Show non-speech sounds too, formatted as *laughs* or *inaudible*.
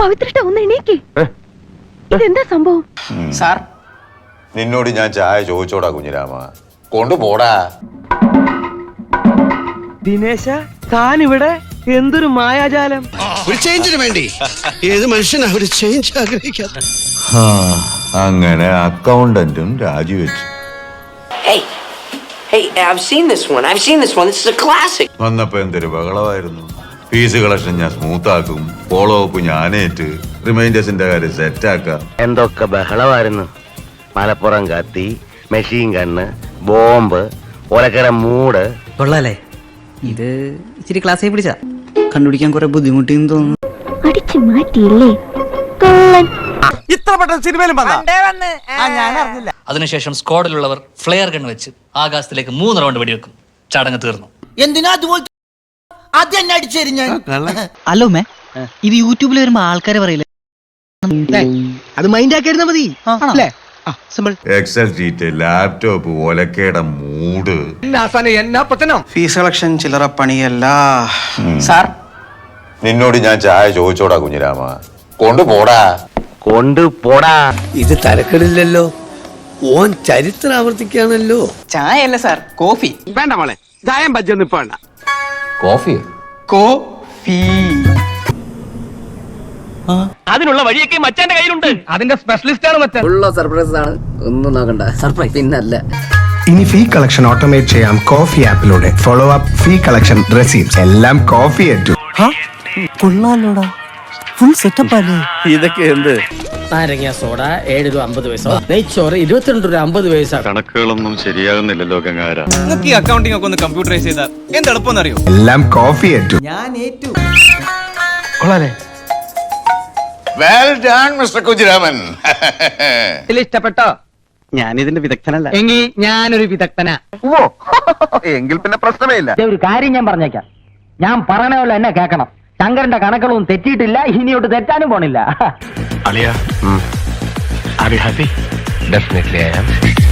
പവിത്രട്ട ഒന്ന് എണീക്ക്. ഇതെന്താ സംഭവം? സാർ. നിന്നോട് ഞാൻ ചായ ചോദിച്ചോടാ കുഞ്ഞിരാമ. കൊണ്ടുപോടാ. ദിനേശ താൻ ഇവിടെ എന്തൊരു മായാജാലം. ഒരു ചേഞ്ചിന് വേണ്ടി. ഏത് മനുഷ്യനാ ഒരു ചേഞ്ച് ആഗ്രഹിക്കാത്ത? ഹാ, അങ്ങനെ അക്കൗണ്ടന്റും രാജിവെച്ചു. Hey, hey, I've seen this one. I've seen this one. This is a classic. വന്നപ്പോ എന്തൊരു ബഹളമായിരുന്നു. ഫീസ് കളക്ഷൻ ഞാൻ സ്മൂത്താക്കും ഫോളോ അപ്പ് ഞാനേറ്റ്. റിമൈൻഡേഴ്സിന്റെ കാര്യം സെറ്റാക്കാം എന്തൊക്കെ ബഹളമായിരുന്നു. മലപ്പുറം കത്തി മെഷീൻ കണ്ണ് ബോംബ് ഒലക്കര മൂട്. കൊള്ളാലേ. ഇത് ഇച്ചിരി ക്ലാസ്സിൽ പിടിച്ച. കണ്ടുപിടിക്കാൻ കുറെ ബുദ്ധിമുട്ടിന്ന് തോന്നുന്നു. അടിച്ചു മാറ്റിയില്ലേ? ഇത്ര പെട്ടെന്ന് സിനിമയിലും വന്ന. ഞാൻ അറിഞ്ഞില്ല. അതിനുശേഷം സ്ക്വാഡിലുള്ളവർ ഫ്ലെയർ ഗൺ വെച്ച് ആകാശത്തിലേക്ക് മൂന്ന് റൗണ്ട് വെടിവെക്കും. ചടങ്ങ് തീർന്നു. എന്തിനാ അതുപോലെ അത് ഞാൻ. അല്ലോ മേ. ഇത് യൂട്യൂബിൽ വരുമ്പോ ആൾക്കാര് പറയില്ലേ? അത് മൈൻഡ് ആക്കിയിരുന്നാ മതി. അല്ലേ? Simple. Excel sheet laptop fees collection ചില്ലറ പണിയല്ല. സാർ. നിന്നോട് ഞാൻ ചായ ചോദിച്ചോടാ കുഞ്ഞിരാമ. കൊണ്ടുപോടാ കൊണ്ടുപോടാ ഇത് തരക്കെടില്ലല്ലോ. ഓൻ ചരിത്രം ആവർത്തിക്കാണല്ലോ ചായ അല്ല സാർ കോഫി. വേണ്ട മോളെ ചായം ബജ്ജൊന്നും ഇപ്പൊ വേണ്ട. കോഫി. കോഫി. അതിനുള്ള വഴിയൊക്കെ മച്ചാന്റെ കയ്യിലുണ്ട്. അതിന്റെ സ്പെഷ്യലിസ്റ്റ് ആണ് മച്ചാൻ. ഉള്ള സർപ്രൈസ് ആണ്. ഒന്നും നോക്കണ്ട. സർപ്രൈസ് പിന്നല്ല. ഇനി ഫീ കളക്ഷൻ ഓട്ടോമേറ്റ് ചെയ്യാം കോഫി ആപ്പിലൂടെ follow up fee collection receipt എല്ലാം കോഫി ഏറ്റു കൊള്ളാലോടാ. ഫുൾ സെറ്റപ്പ് അല്ലേ ഇതൊക്കെ എന്ത്? നാരങ്ങ സോഡ ഏഴ് രൂപ അമ്പത് പൈസ. നെയ്ച്ചോറ് ഇരുപത്തിരണ്ട് രൂപ അമ്പത് പൈസ. കണക്കുകളൊന്നും ശരിയാകുന്നില്ലല്ലോ ഗംഗാര നിങ്ങൾക്ക് ഈ അക്കൗണ്ടിംഗ് ഒക്കെ ഒന്ന് കമ്പ്യൂട്ടറൈസ് ചെയ്താൽ എന്ത് എളുപ്പം അറിയോ എല്ലാം കോഫി ഏറ്റു ഞാൻ ഏറ്റു. കൊള്ളാലേ. വെൽ ഡൺ മിസ്റ്റർ ഇതിൽ ഇഷ്ടപ്പെട്ടോ? ഞാൻ ഇതിന്റെ വിദഗ്ധനല്ല. എങ്കിൽ ഞാനൊരു വിദഗ്ധനാ. എങ്കിൽ പിന്നെ പ്രശ്നമേ ഇല്ല. ഒരു കാര്യം ഞാൻ പറഞ്ഞേക്കാം. ഞാൻ പറഞ്ഞ പോലെ എന്നെ കേൾക്കണം. ശങ്കരന്റെ കണക്കുകളൊന്നും തെറ്റിയിട്ടില്ല ഇനിയോട്ട് തെറ്റാനും പോണില്ല. *laughs* Alia, mm. are you happy? Definitely I am.